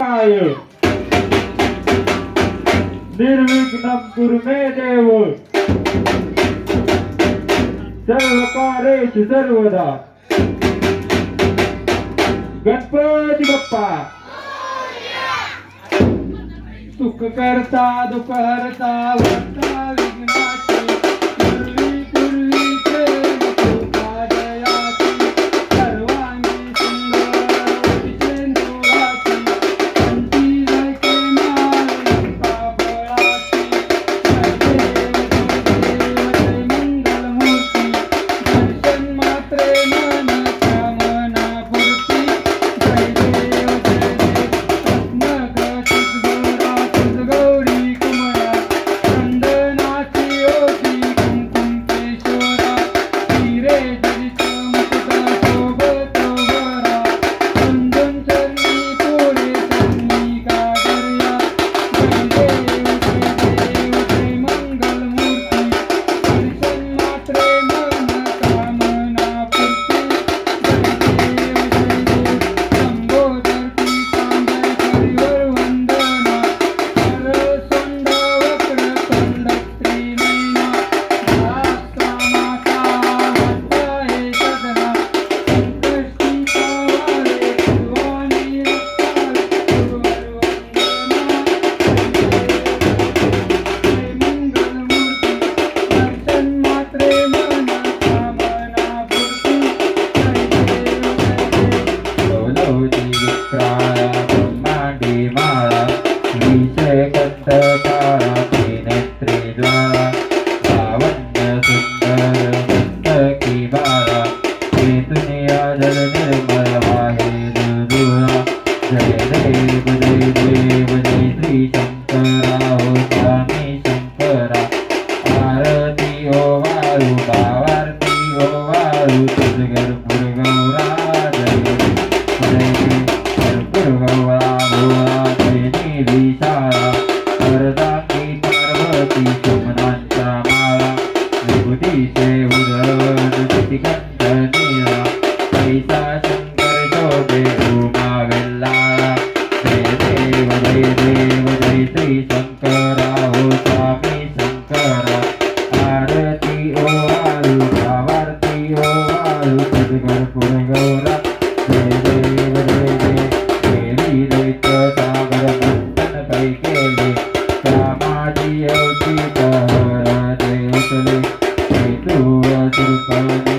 काय निर्विघ्न गुरुमे देव सर्व कारेश सर्वदा गणपती बाप्पा सुख करता दुख हरता உதவ త్రిపుర తిరుపతి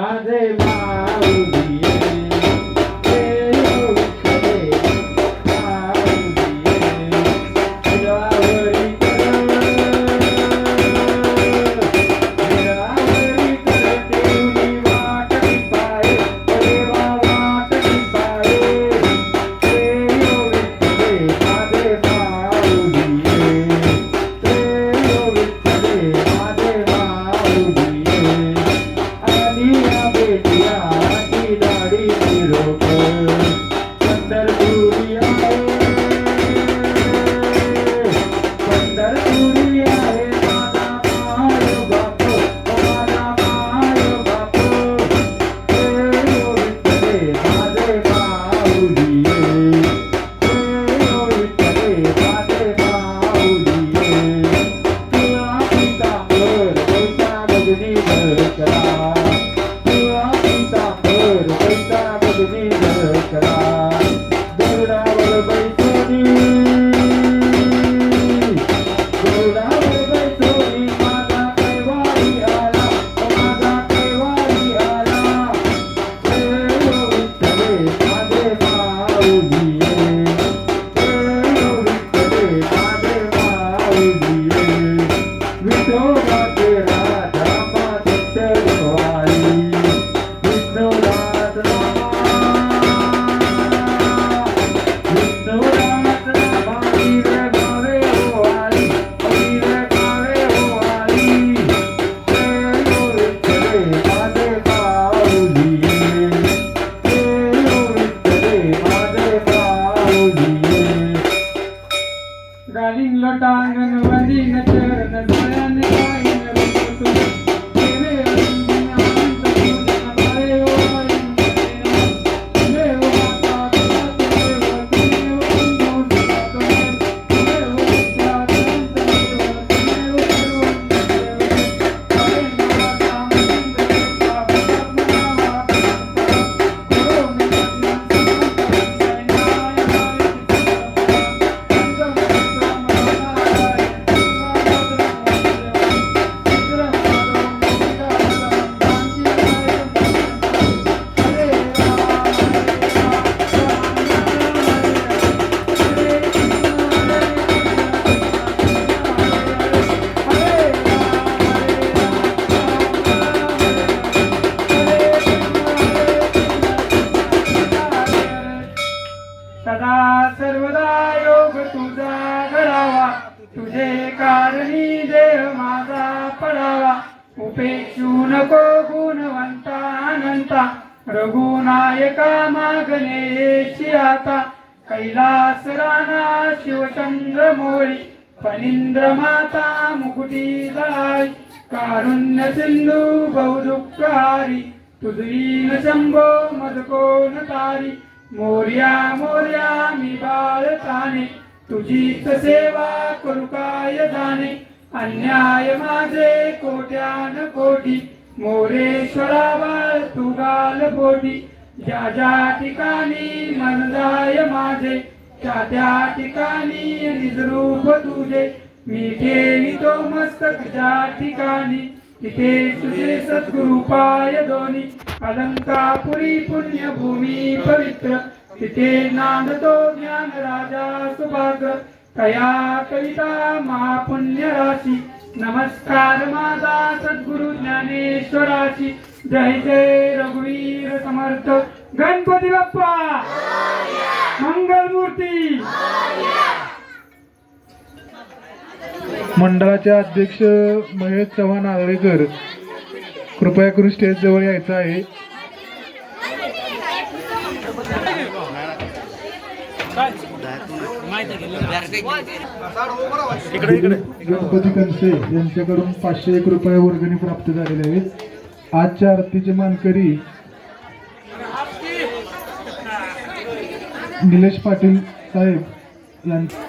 Grande, Lu. कारुण्य सिंधू बहुदुःखहारी तुझी शंभो मदकोन तारी मोर्या मोर्या मी बाळताने तुझीच सेवा करू काय जाणे अन्याय माझे कोट्यान कोटी मोरेश्वरा बाळ तू गाल ज्या ज्या ठिकाणी मनदाय माझे त्या त्या ठिकाणी निजरूप तुझे मी ठेवितो मस्तक ज्या ठिकाणी तिथे तुझे सद्गुरु पाय दोन्ही. अलंकापुरी पुण्यभूमी पवित्र तिथे नांदतो ज्ञान राजा सुभाग तया कविता महापुण्य राशी नमस्कार माझा सद्गुरु ज्ञानेश्वराची जय जय रघुवीर समर्थ. गणपती बाप्पा! मंगलमूर्ती मंडळाचे अध्यक्ष महेश चव्हाण आळवेकर कृपया करून स्टेज जवळ यायचं आहे. गणपती कनसे यांच्याकडून पाचशे एक रुपये वर्गणी प्राप्त झालेले आहेत. आजच्या आरतीचे मानकरी निलेश पाटील साहेब यांचे